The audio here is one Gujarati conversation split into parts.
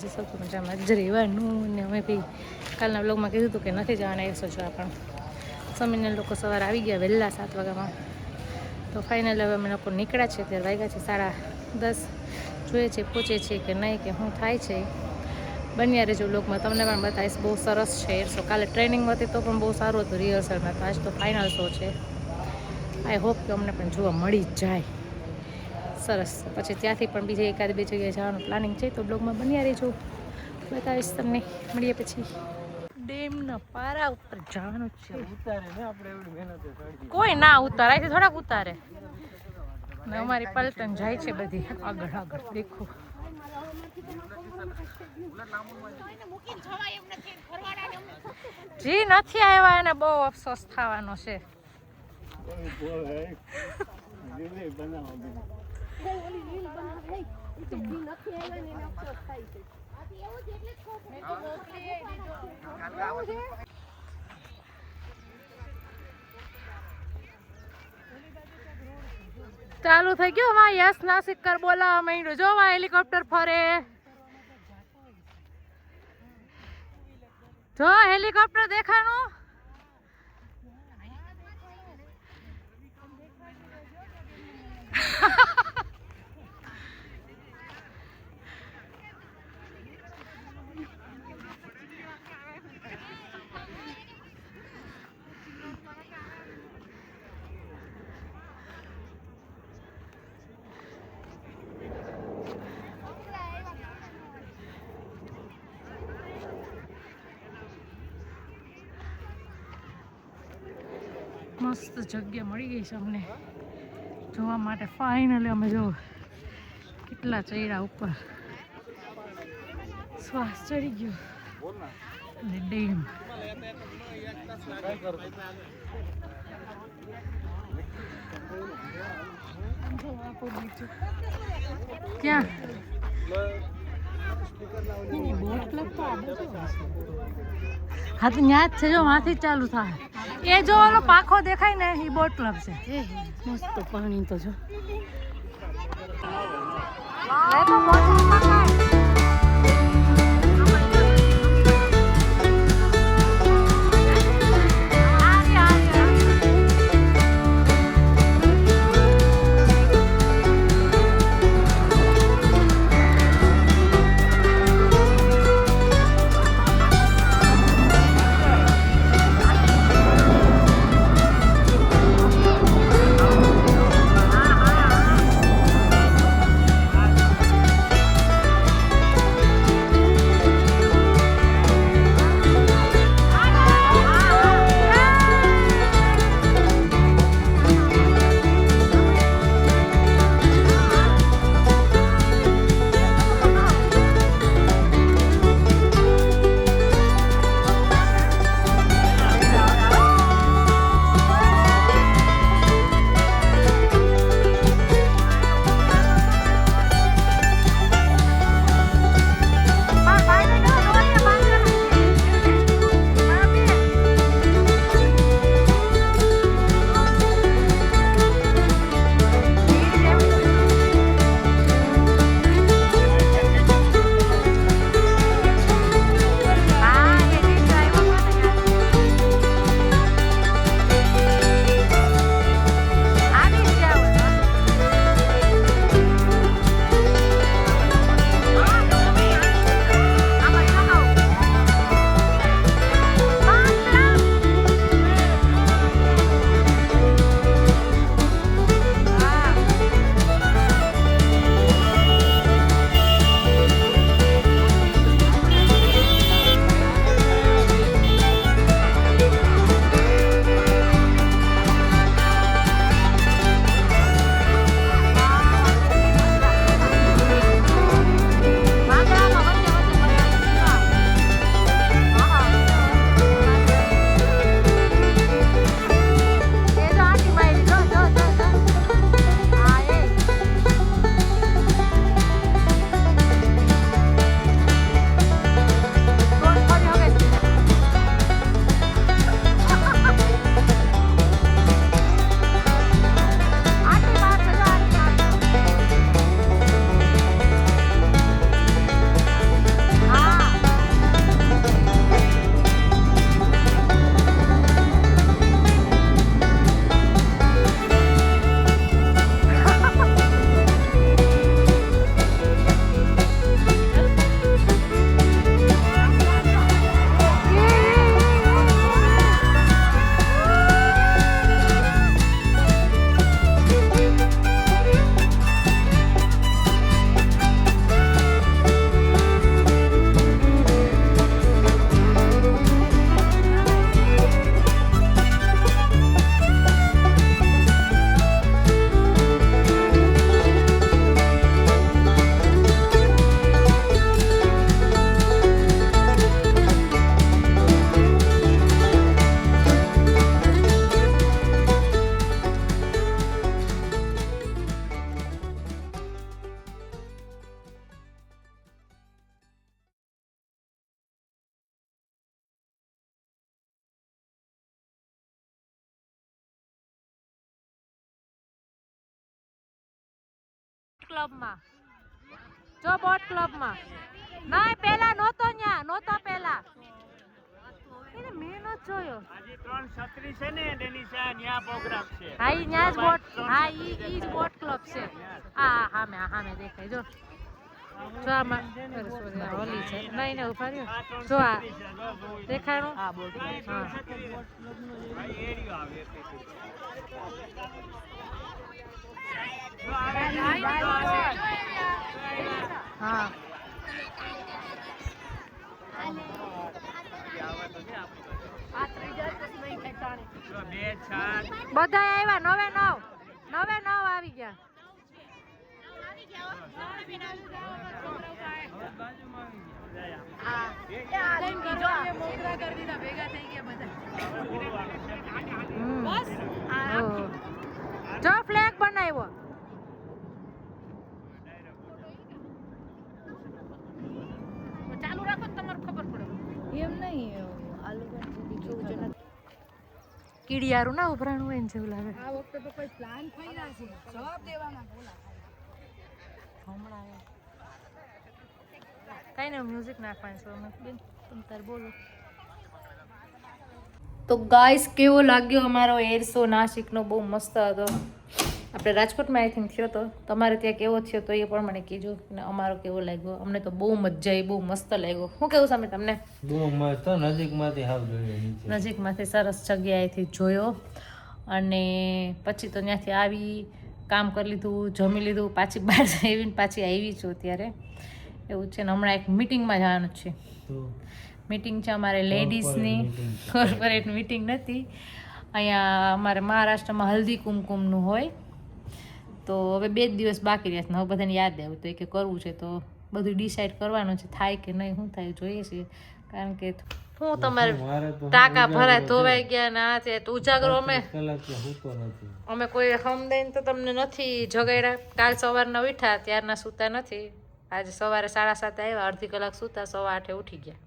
આજે સૌથી મજામાં જ રહેવાનું ને અમે ભાઈ કાલના બ્લોગમાં કીધું હતું કે નથી જવાના, એ જોવા પણ સમીને લોકો સવારે આવી ગયા વહેલા સાત વાગ્યામાં. તો ફાઇનલ હવે અમે લોકો નીકળ્યા છે ત્યારે વાગ્યા છે સાડા દસ. જોઈએ છે પૂછે છે કે નહીં, કે શું થાય છે. બન્યા રહેજો લોકમાં તમને પણ બતાવીશ, બહુ સરસ છે. એરસો કાલે ટ્રેનિંગમાં હતી તો પણ બહુ સારું હતું રિહર્સલમાં તો આજ તો ફાઇનલ શો છે. આઈ હોપ કે અમને પણ જોવા મળી જાય. સરસ. પછી ત્યાંથી પણ બીજે એકાદ બે જગ્યાએ જવાનું પ્લાનિંગ છે. તો બ્લોગમાં બન્યા રહેજો. બતાવીશ તમને. મળીએ પછી. ડેમના પારા ઉપર જવાનું છે. ઉતારે ને આપણે એવડી મહેનતે ચડી કોઈ ના ઉતારે થોડાક ઉતારે. ને અમારી પલટન જાય છે બધી. આગળ આગળ. દેખો. જી નથી આવ્યા એને બહુ અફસોસ થવાનો છે. ચાલુ થઈ ગયો માં યસ નાસિકર બોલાવા માંડ્યો. જો હેલિકોપ્ટર ફરે. જો હેલિકોપ્ટર દેખાનું મસ્ત જગ્યા મળી ગઈ છે અમને. જોવા માટે ફાઇનલી અમે જો કેટલા ચડ્યા ઉપર. શ્વાસ ચડી ગયો. ડેમ. ક્યાં? હા તો ત્યાં જ છે જો માંથી ચાલુ થાય. એ જો ઓલો પાખો દેખાય ને એ બોટ ક્લબ છે. મસ્ત પાણી તો જો. ક્લબમાં જો બોટ ક્લબમાં નહીં પેલા નહોતો ન્યા નહોતો પેલા એને મેં જોયો. આજે ત્રણ છત્રી છે ને તેની સા ન્યા પ્રોગ્રામ છે. હા ઈ ન્યા જ બોટ હા ઈ ઈ જ બોટ ક્લબ છે. આ હા મેં હા મેં દેખાય. જો. જો આમાં અરે sorry, આ ઓલી છે. નહીં ને ઊભા રહ્યો. જો આ દેખાણું? હા. બોટ હા. બધા આવ્યા નવે નવ. નવે નવ આવી ગયા. જો ફ્લેગ બનાવ્યો ચાલુ રાખો તો તમારે ખબર પડે એમ નહીં આ લોકોને જે બીજું જે નથી કીડિયારું ના ઉભરાણું હોય ને જેવું લાગે. આ વખતે તો કોઈ પ્લાન થઈ ના છે. જવાબ દેવાના બોલા હમણાં કઈ નહીં મ્યુઝિક નાખવાનું છે. અમે બેન તમે તાર બોલો. તો ગાઈસ કેવો લાગ્યો અમારો એરસો નાસિકનો બહુ મસ્ત હતો. આપણે રાજકોટમાં આઈ થિંક થયો તો તમારે ત્યાં કેવો થયો તો એ પણ મને કહેજો અને અમારો કેવો લાગ્યો? અમને તો બહુ મજા આવી બહુ મસ્ત લાગ્યો. શું કેવું સામે તમને? બહુ મસ્ત નજીકમાંથી હાવ નજીકમાંથી સરસ જગ્યાએથી જોયો. અને પછી તો ત્યાંથી આવી કામ કરી લીધું જમી લીધું પાછી બહાર આવીને પાછી આવી છું અત્યારે. એવું છે ને હમણાં એક મિટિંગમાં જવાનું છે. મિટિંગ છે અમારે લેડીઝની. કોર્પોરેટ મિટિંગ નથી. અહીંયા અમારે મહારાષ્ટ્રમાં હલ્દી કુમકુમનું હોય. તો હવે બે જ દિવસ બાકી રહ્યા છે હવે બધાને યાદ આવ્યું તો એ કે કરવું છે તો બધું ડિસાઈડ કરવાનું છે થાય કે નહીં શું થાય જોઈએ છીએ કારણ કે હું તમારે ટાંકા ભરાય ધોવાઈ ગયા ને આ છે તો ઉજાગરો અમે અમે કોઈ હમદઈને તો તમને નથી જગાડ્યા. કાલ સવારના ઉઠ્યા ત્યારના સૂતા નથી. આજે સવારે સાડા સાતે આવ્યા અડધી કલાક સૂતા સવા આઠે ઉઠી ગયા.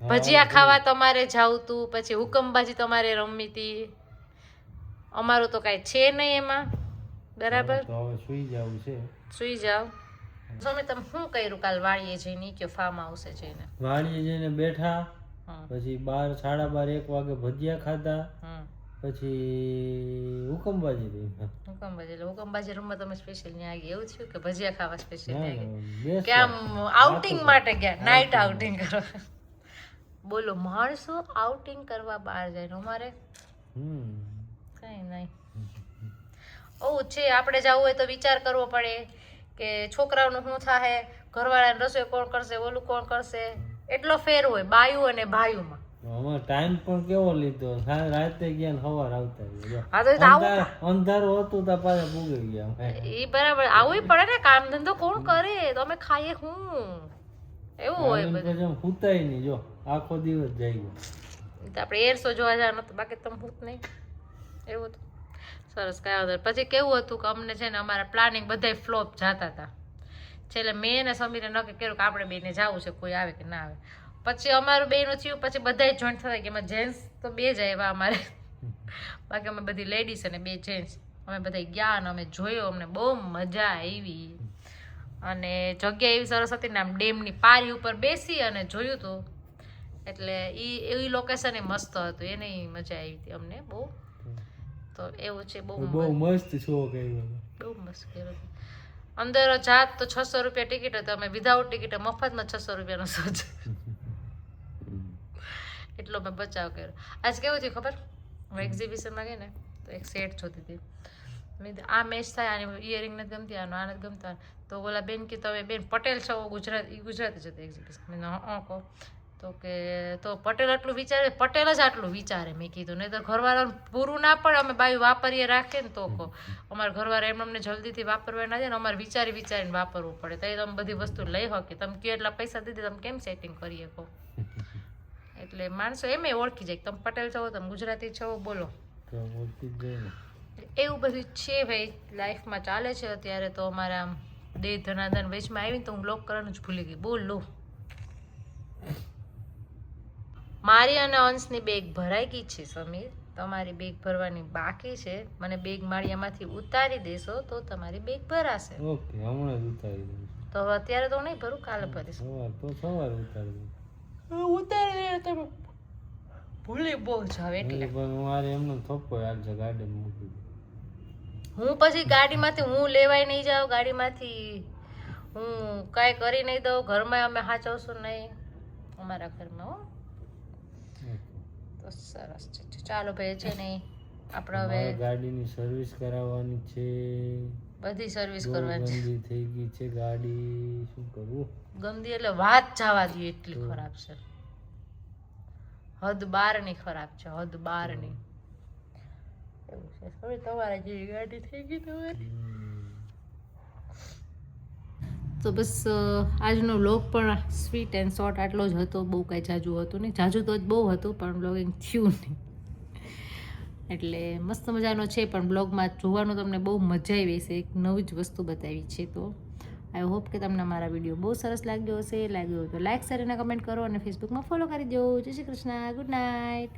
ભજીયા ખાવા તમારે જાવું તું પછી હુકમબાજી તમારે રમવી હતી અમારું તો કાંઈ છે નહીં એમાં. બરાબર? તો હવે સુઈ જવું છે. સુઈ જાવ સ્વામી તમે શું કર્યું કાલ વાળીએ જઈને? કે ફાર્મ હાઉસે જઈને? વાળીએ જઈને બેઠા પછી બાર સાડા બાર એક વાગે ભજીયા ખાધા પછી હુકમબાજી રહી હુકમબાજી એટલે હુકમબાજી રૂમમાં તમે સ્પેશિયલ ન્યા ગયા એવું થયું કે ભજીયા ખાવા સ્પેશિયલ ન્યા ગયા કે આમ આઉટિંગ માટે ગયા? નાઇટ આઉટિંગ કરવા. બોલો માણસો આઉટિંગ કરવા બહાર જાય અમારે? હમ. કઈ નહીં. ઓ છે આપણે જવું હોય તો વિચાર કરવો પડે કે છોકરાઓનું શું થાય ઘરવાળાને રસોઈ કોણ કરશે ઓલું કોણ કરશે? એટલો ફેર હોય બાયું અને ભાયુમાં. ટાઈમ પણ કેવો લીધો? રાતે ગયા ને સવાર આવતા હા તો એ આવું અંધારું હતું તો પાછા પૂગી ગયા એ બરાબર આવું પડે ને કામ ધંધો કોણ કરે? તો અમે ખાઈએ હું? એવું હોય બધું. હુતાય નહીં જો આખો દિવસ જાય તો આપણે એરસો જોવા જવાનું બાકી તમે હું નહીં. એવું હતું સરસ કયા વાંધો પછી કેવું હતું કે અમને છે ને અમારા પ્લાનિંગ બધાય ફ્લોપ જતા હતા છેલ્લે મેં ને સમીરે નક્કી કર્યું કે આપણે બેને જવું છે કોઈ આવે કે ના આવે. પછી અમારું બેનું થયું પછી બધાય જોઈન્ટ થતા કે એમાં જેન્ટ્સ તો બે જ આવ્યા અમારે. બાકી અમે બધી લેડીઝ અને બે જેન્ટ્સ અમે બધા ગયા અને અમે જોયો અમને બહુ મજા આવી. અને જગ્યા એવી સરસ હતી ને આમ ડેમની પારી ઉપર બેસી અને જોયું હતું એટલે એ એવી લોકેશન એ મસ્ત હતું. એની મજા આવી હતી અમને બહુ. તો એવું છે બહુ બહુ મસ્ત શો કર્યો બહુ મસ્ત કર્યો અંદર જાત તો છસો રૂપિયા ટિકિટ હતો અમે વિધાઉટ ટિકિટ મફતમાં છસો રૂપિયાનો શો છે. એટલો મેં બચાવ કર્યો. આજ કેવું થયું ખબર? હું એક્ઝિબિશનમાં ગઈ ને તો એક સેટ જોતી હતી. મેં આ મેચ થાય આની ઇયરિંગ નથી ગમતી આનો આનંદ ગમતા. તો ઓલા બેન કે તમે બેન પટેલ છો ગુજરાત ગુજરાતી જ હતી એક્ઝિબિશન મેં કહો. તો કે તો પટેલ આટલું વિચારે પટેલ જ આટલું વિચારે મેં કીધું. નહીં તો ઘરવાળાને પૂરું ના પડે અમે બાયું વાપરીએ રાખીએ ને તો કહો. અમારા ઘરવાળા એમ અમને જલ્દીથી વાપરવા ના જાય ને અમારે વિચારી વિચારીને વાપરવું પડે. તો એ તમે બધી વસ્તુ લઈ શકે તમે કયો એટલા પૈસા દીધી તમે કેમ સેટિંગ કરી શકો એટલે માણસો એમે ઓળખી જાય તમે પટેલ છો તમે ગુજરાતી છો બોલો. એવું બધું છે ભાઈ લાઈફમાં ચાલે છે અત્યારે તો અમારા આમ દેહ ધનાધન વેચમાં આવીને તો હું લોક કરવાનું જ ભૂલી ગઈ. બોલ. મારી અને અંશની બેગ ભરાઈ ગઈ છે સમીર. તમારી બેગ ભરવાની બાકી છે. મને બેગ માળિયામાંથી ઉતારી દેશો તો તમારી બેગ ભરાશે. ઓકે હમણાં જ ઉતારી દઉં તો અત્યારે તો નહીં ભરું કાલે ભરીશ. સવાર તો સવારે ઉતારી દઉં. ઉતારી દે તમે. ભૂલી બહુ જાવ એટલે. એટલે હું આરે એમનો થોપો આજે ગાડી મૂકી હું પછી ગાડીમાંથી હું લેવાય નહીં જાઉં ગાડીમાંથી હું કાંઈ કરી નહીં દઉં ઘરમાં અમે સાચવશું નહીં. અમારા ઘરમાં હો. તો સરસ છે ચાલો ભાઈ છે ને આપણે હવે ગાડીની સર્વિસ કરાવવાની છે. બધી સર્વિસ કરવાની છે. થઈ ગઈ છે ગાડી. શું કરવું? ગંદી એટલે વાત જવા દઈએ એટલી ખરાબ છે. હદ બારની ખરાબ છે હદ બારની. એવું છે. હવે તમારા જેવી ગાડી થઈ ગઈ તમારી. તો બસ આજનો વ્લોગ પણ સ્વીટ એન્ડ શોર્ટ આટલો જ હતો. બહુ કાંઈ જાજુ હતું નહીં. જાજુ તો જ બહુ હતું, પણ બ્લોગિંગ થયું નહીં. એટલે મસ્ત મજાનો છે, પણ બ્લોગમાં જોવાનું તમને બહુ મજા આવી હશે. એક નવી જ વસ્તુ બતાવી છે તો. આઈ હોપ કે તમને મારા વીડિયો બહુ સરસ લાગ્યો હશે. લાગ્યો તો લાઇક શેર અને કમેન્ટ કરો અને ફેસબુકમાં ફોલો કરી દો જય શ્રી કૃષ્ણ. Good night